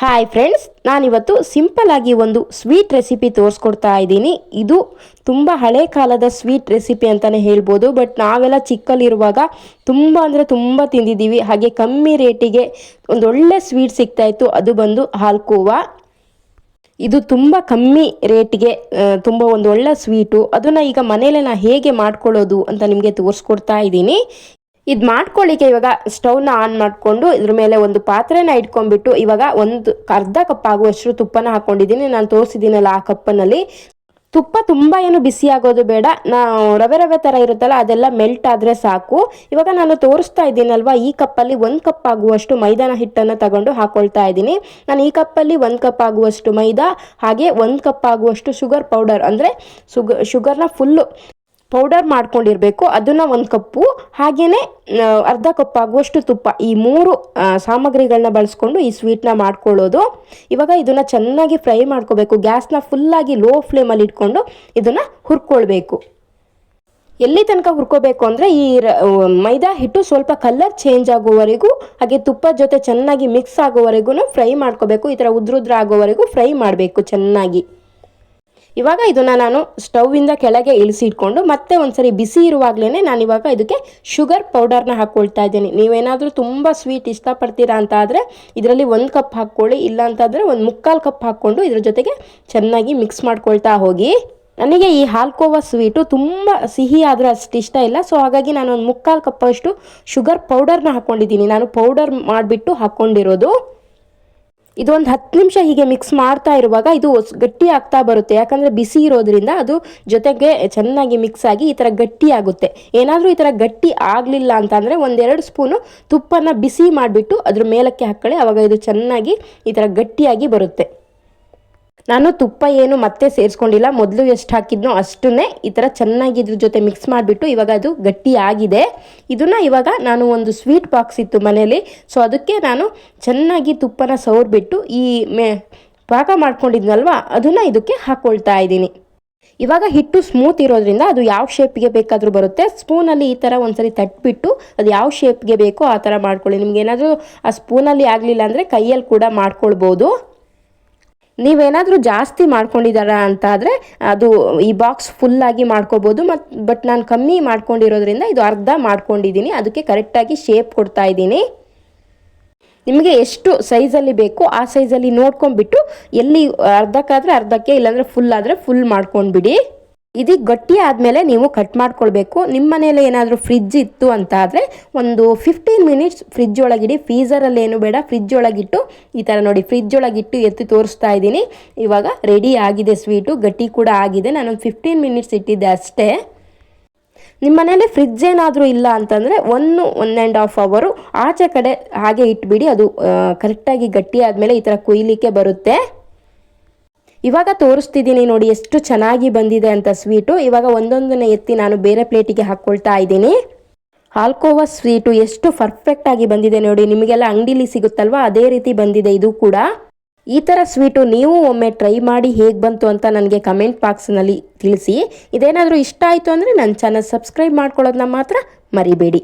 Hi friends ನಾನಿವತ್ತು simple ಆಗಿ ಒಂದು ಸ್ವೀಟ್ ರೆಸಿಪಿ ತೋರಿಸ್ಕೊಡ್ತಾ ಇದ್ದೀನಿ. ಇದು ತುಂಬ ಹಳೆ ಕಾಲದ ಸ್ವೀಟ್ ರೆಸಿಪಿ ಅಂತಲೇ ಹೇಳ್ಬೋದು ಬಟ್ ನಾವೆಲ್ಲ ಚಿಕ್ಕಲ್ಲಿರುವಾಗ ತುಂಬ ಅಂದರೆ ತುಂಬ ತಿಂದಿದ್ದೀವಿ. ಹಾಗೆ ಕಮ್ಮಿ ರೇಟಿಗೆ ಒಂದೊಳ್ಳೆ ಸ್ವೀಟ್ ಸಿಗ್ತಾ ಇತ್ತು, ಅದು ಬಂದು ಹಾಲ್ಕೋವಾ ಇದು ತುಂಬ ಕಮ್ಮಿ ರೇಟ್ಗೆ ತುಂಬ ಒಂದು ಒಳ್ಳೆ ಸ್ವೀಟು ಅದನ್ನು ಈಗ ಮನೇಲೆ ನಾನು ಹೇಗೆ ಮಾಡ್ಕೊಳ್ಳೋದು ಅಂತ ನಿಮಗೆ ತೋರಿಸ್ಕೊಡ್ತಾ ಇದ್ದೀನಿ. ಇದು ಮಾಡ್ಕೊಳ್ಳಿಕ್ಕೆ ಇವಾಗ ಸ್ಟೌವ್ನ ಆನ್ ಮಾಡಿಕೊಂಡು ಇದ್ರ ಮೇಲೆ ಒಂದು ಪಾತ್ರೆನ ಇಟ್ಕೊಂಡ್ಬಿಟ್ಟು ಇವಾಗ ಒಂದು ಅರ್ಧ ಕಪ್ ಆಗುವಷ್ಟು ತುಪ್ಪನ ಹಾಕೊಂಡಿದ್ದೀನಿ. ನಾನು ತೋರಿಸಿದ್ದೀನಲ್ಲ ಆ ಕಪ್ಪನಲ್ಲಿ ತುಪ್ಪ ತುಂಬ ಏನು ಬಿಸಿ ಆಗೋದು ಬೇಡ. ನಾ ರವೆ ರವೆ ಥರ ಇರುತ್ತಲ್ಲ ಅದೆಲ್ಲ ಮೆಲ್ಟ್ ಆದರೆ ಸಾಕು. ಇವಾಗ ನಾನು ತೋರಿಸ್ತಾ ಇದ್ದೀನಲ್ವ, ಈ ಕಪ್ಪಲ್ಲಿ ಒಂದು ಕಪ್ ಆಗುವಷ್ಟು ಮೈದಾನ ಹಿಟ್ಟನ್ನು ತಗೊಂಡು ಹಾಕೊಳ್ತಾ ಇದ್ದೀನಿ. ನಾನು ಈ ಕಪ್ಪಲ್ಲಿ ಒಂದು ಕಪ್ ಆಗುವಷ್ಟು ಮೈದಾ, ಹಾಗೆ ಒಂದು ಕಪ್ ಆಗುವಷ್ಟು ಶುಗರ್ ಪೌಡರ್ ಅಂದರೆ ಶುಗ ಶುಗರ್ನ ಫುಲ್ಲು ಪೌಡರ್ ಮಾಡ್ಕೊಂಡಿರಬೇಕು. ಅದನ್ನು ಒಂದು ಕಪ್ಪು ಹಾಗೆಯೇ ಅರ್ಧ ಕಪ್ ಆಗುವಷ್ಟು ತುಪ್ಪ, ಈ ಮೂರು ಸಾಮಗ್ರಿಗಳನ್ನ ಬಳಸ್ಕೊಂಡು ಈ ಸ್ವೀಟ್ನ ಮಾಡ್ಕೊಳ್ಳೋದು. ಇವಾಗ ಇದನ್ನು ಚೆನ್ನಾಗಿ ಫ್ರೈ ಮಾಡ್ಕೋಬೇಕು. ಗ್ಯಾಸ್ನ ಫುಲ್ಲಾಗಿ ಲೋ ಫ್ಲೇಮಲ್ಲಿ ಇಟ್ಕೊಂಡು ಇದನ್ನು ಹುರ್ಕೊಳ್ಬೇಕು. ಎಲ್ಲಿ ತನಕ ಹುರ್ಕೋಬೇಕು ಅಂದರೆ ಈ ಮೈದಾ ಹಿಟ್ಟು ಸ್ವಲ್ಪ ಕಲರ್ ಚೇಂಜ್ ಆಗೋವರೆಗೂ ಹಾಗೆ ತುಪ್ಪದ ಜೊತೆ ಚೆನ್ನಾಗಿ ಮಿಕ್ಸ್ ಆಗೋವರೆಗೂ ಫ್ರೈ ಮಾಡ್ಕೋಬೇಕು. ಈ ಥರ ಉದ್ರುದ್ರ ಆಗೋವರೆಗೂ ಫ್ರೈ ಮಾಡಬೇಕು ಚೆನ್ನಾಗಿ. ಇವಾಗ ಇದನ್ನು ನಾನು ಸ್ಟವ್ವಿಂದ ಕೆಳಗೆ ಇಳಿಸಿ ಇಟ್ಕೊಂಡು ಮತ್ತೆ ಒಂದ್ಸರಿ ಬಿಸಿ ಇರುವಾಗಲೇ ನಾನು ಇವಾಗ ಇದಕ್ಕೆ ಶುಗರ್ ಪೌಡರ್ನ ಹಾಕ್ಕೊಳ್ತಾ ಇದ್ದೀನಿ. ನೀವೇನಾದರೂ ತುಂಬ ಸ್ವೀಟ್ ಇಷ್ಟಪಡ್ತೀರಾ ಅಂತ ಆದರೆ ಇದರಲ್ಲಿ ಒಂದು ಕಪ್ ಹಾಕ್ಕೊಳ್ಳಿ, ಇಲ್ಲ ಅಂತಾದರೆ ಒಂದು ಮುಕ್ಕಾಲು ಕಪ್ ಹಾಕ್ಕೊಂಡು ಇದ್ರ ಜೊತೆಗೆ ಚೆನ್ನಾಗಿ ಮಿಕ್ಸ್ ಮಾಡ್ಕೊಳ್ತಾ ಹೋಗಿ. ನನಗೆ ಈ ಹಾಲ್ಕೋವಾ ಸ್ವೀಟು ತುಂಬ ಸಿಹಿ ಆದರೆ ಅಷ್ಟು ಇಷ್ಟ ಇಲ್ಲ. ಸೊ ಹಾಗಾಗಿ ನಾನು ಒಂದು ಮುಕ್ಕಾಲು ಕಪ್ಪಷ್ಟು ಶುಗರ್ ಪೌಡರ್ನ ಹಾಕ್ಕೊಂಡಿದ್ದೀನಿ ನಾನು ಪೌಡರ್ ಮಾಡಿಬಿಟ್ಟು ಹಾಕ್ಕೊಂಡಿರೋದು ಇದು ಒಂದು ಹತ್ತು ನಿಮಿಷ ಹೀಗೆ ಮಿಕ್ಸ್ ಮಾಡ್ತಾ ಇರುವಾಗ ಇದು ಗಟ್ಟಿ ಆಗ್ತಾ ಬರುತ್ತೆ. ಯಾಕಂದರೆ ಬಿಸಿ ಇರೋದ್ರಿಂದ ಅದು ಜೊತೆಗೆ ಚೆನ್ನಾಗಿ ಮಿಕ್ಸ್ ಆಗಿ ಈ ಥರ ಗಟ್ಟಿ ಆಗುತ್ತೆ. ಏನಾದರೂ ಈ ಥರ ಗಟ್ಟಿ ಆಗಲಿಲ್ಲ ಅಂತಂದರೆ ಒಂದೆರಡು ಸ್ಪೂನು ತುಪ್ಪನ ಬಿಸಿ ಮಾಡಿಬಿಟ್ಟು ಅದ್ರ ಮೇಲಕ್ಕೆ ಹಾಕ್ಕೊಳ್ಳಿ. ಆವಾಗ ಇದು ಚೆನ್ನಾಗಿ ಈ ಥರ ಗಟ್ಟಿಯಾಗಿ ಬರುತ್ತೆ. ನಾನು ತುಪ್ಪ ಏನು ಮತ್ತೆ ಸೇರಿಸ್ಕೊಂಡಿಲ್ಲ. ಮೊದಲು ಎಷ್ಟು ಹಾಕಿದ್ನೋ ಅಷ್ಟನ್ನೇ ಈ ಥರ ಚೆನ್ನಾಗಿ ಇದ್ರ ಜೊತೆ ಮಿಕ್ಸ್ ಮಾಡಿಬಿಟ್ಟು ಇವಾಗ ಅದು ಗಟ್ಟಿ ಆಗಿದೆ. ಇದನ್ನು ಇವಾಗ ನಾನು ಒಂದು ಸ್ವೀಟ್ ಬಾಕ್ಸ್ ಇತ್ತು ಮನೆಯಲ್ಲಿ. ಸೊ ಅದಕ್ಕೆ ನಾನು ಚೆನ್ನಾಗಿ ತುಪ್ಪನ ಸವರ್ಬಿಟ್ಟು ಈ ಮೇ, ಪಾಕ ಮಾಡ್ಕೊಂಡಿದ್ನಲ್ವ? ಅದನ್ನು ಇದಕ್ಕೆ ಹಾಕ್ಕೊಳ್ತಾ ಇದ್ದೀನಿ. ಇವಾಗ ಹಿಟ್ಟು ಸ್ಮೂತ್ ಇರೋದ್ರಿಂದ ಅದು ಯಾವ ಶೇಪ್ಗೆ ಬೇಕಾದರೂ ಬರುತ್ತೆ. ಸ್ಪೂನಲ್ಲಿ ಈ ಥರ ಒಂದ್ಸರಿ ತಟ್ಬಿಟ್ಟು ಅದು ಯಾವ ಶೇಪ್ಗೆ ಬೇಕೋ ಆ ಥರ ಮಾಡ್ಕೊಳ್ಳಿ. ನಿಮ್ಗೆ ಏನಾದರೂ ಆ ಸ್ಪೂನಲ್ಲಿ ಆಗಲಿಲ್ಲ ಅಂದರೆ ಕೈಯಲ್ಲಿ ಕೂಡ ಮಾಡ್ಕೊಳ್ಬೋದು. ನೀವೇನಾದರೂ ಜಾಸ್ತಿ ಮಾಡ್ಕೊಂಡಿದ್ದಾರ ಅಂತ ಆದರೆ ಅದು ಈ ಬಾಕ್ಸ್ ಫುಲ್ಲಾಗಿ ಮಾಡ್ಕೋಬೋದು ಮತ್ತು ಬಟ್ ನಾನು ಕಮ್ಮಿ ಮಾಡ್ಕೊಂಡಿರೋದ್ರಿಂದ ಇದು ಅರ್ಧ ಮಾಡ್ಕೊಂಡಿದ್ದೀನಿ ಅದಕ್ಕೆ ಕರೆಕ್ಟಾಗಿ ಶೇಪ್ ಕೊಡ್ತಾ ಇದ್ದೀನಿ ನಿಮಗೆ ಎಷ್ಟು ಸೈಜಲ್ಲಿ ಬೇಕು ಆ ಸೈಜಲ್ಲಿ ನೋಡ್ಕೊಂಡ್ಬಿಟ್ಟು ಎಲ್ಲಿ ಅರ್ಧಕ್ಕಾದರೆ ಅರ್ಧಕ್ಕೆ, ಇಲ್ಲಾಂದರೆ ಫುಲ್ ಆದರೆ ಫುಲ್ ಮಾಡ್ಕೊಂಡ್ಬಿಡಿ. ಇದು ಗಟ್ಟಿ ಆದಮೇಲೆ ನೀವು ಕಟ್ ಮಾಡ್ಕೊಳ್ಬೇಕು. ನಿಮ್ಮ ಮನೇಲಿ ಏನಾದರೂ ಫ್ರಿಜ್ ಇತ್ತು ಅಂತ ಆದರೆ ಒಂದು ಫಿಫ್ಟೀನ್ ಮಿನಿಟ್ಸ್ ಫ್ರಿಜ್ ಒಳಗಿಡಿ ಫ್ರೀಸರಲ್ಲಿ ಏನು ಬೇಡ ಫ್ರಿಜ್ ಒಳಗಿಟ್ಟು ಈ ಥರ ನೋಡಿ ಫ್ರಿಜ್ ಒಳಗಿಟ್ಟು ಎತ್ತಿ ತೋರಿಸ್ತಾ ಇದ್ದೀನಿ. ಇವಾಗ ರೆಡಿ ಆಗಿದೆ ಸ್ವೀಟು ಗಟ್ಟಿ ಕೂಡ ಆಗಿದೆ. ನಾನೊಂದು ಫಿಫ್ಟೀನ್ ಮಿನಿಟ್ಸ್ ಇಟ್ಟಿದ್ದೆ ಅಷ್ಟೇ. ನಿಮ್ಮ ಮನೇಲಿ ಫ್ರಿಜ್ ಏನಾದರೂ ಇಲ್ಲ ಅಂತಂದರೆ ಒಂದು ಒನ್ ಆ್ಯಂಡ್ ಹಾಫ್ ಅವರು ಆಚೆ ಕಡೆ ಹಾಗೆ ಇಟ್ಬಿಡಿ. ಅದು ಕರೆಕ್ಟಾಗಿ ಗಟ್ಟಿ ಆದಮೇಲೆ ಈ ಥರ ಕೊಯ್ಲಿಕ್ಕೆ ಬರುತ್ತೆ. ಇವಾಗ ತೋರಿಸ್ತಿದ್ದೀನಿ ನೋಡಿ ಎಷ್ಟು ಚೆನ್ನಾಗಿ ಬಂದಿದೆ ಅಂತ ಸ್ವೀಟು. ಇವಾಗ ಒಂದೊಂದನ್ನೇ ಎತ್ತಿ ನಾನು ಬೇರೆ ಪ್ಲೇಟಿಗೆ ಹಾಕ್ಕೊಳ್ತಾ ಇದ್ದೀನಿ. ಆಲ್ಕೋವಾ ಸ್ವೀಟು ಎಷ್ಟು ಪರ್ಫೆಕ್ಟ್ ಆಗಿ ಬಂದಿದೆ ನೋಡಿ. ನಿಮಗೆಲ್ಲ ಅಂಗಡಿಲಿ ಸಿಗುತ್ತಲ್ವಾ? ಅದೇ ರೀತಿ ಬಂದಿದೆ ಇದು ಕೂಡ. ಈ ಥರ ಸ್ವೀಟು ನೀವು ಒಮ್ಮೆ ಟ್ರೈ ಮಾಡಿ ಹೇಗೆ ಬಂತು ಅಂತ ನನಗೆ ಕಮೆಂಟ್ ಬಾಕ್ಸ್ನಲ್ಲಿ ತಿಳಿಸಿ. ಇದೇನಾದರೂ ಇಷ್ಟ ಆಯಿತು ಅಂದರೆ ನನ್ನ ಚಾನಲ್ ಸಬ್ಸ್ಕ್ರೈಬ್ ಮಾಡ್ಕೊಳ್ಳೋದನ್ನ ಮಾತ್ರ ಮರಿಬೇಡಿ.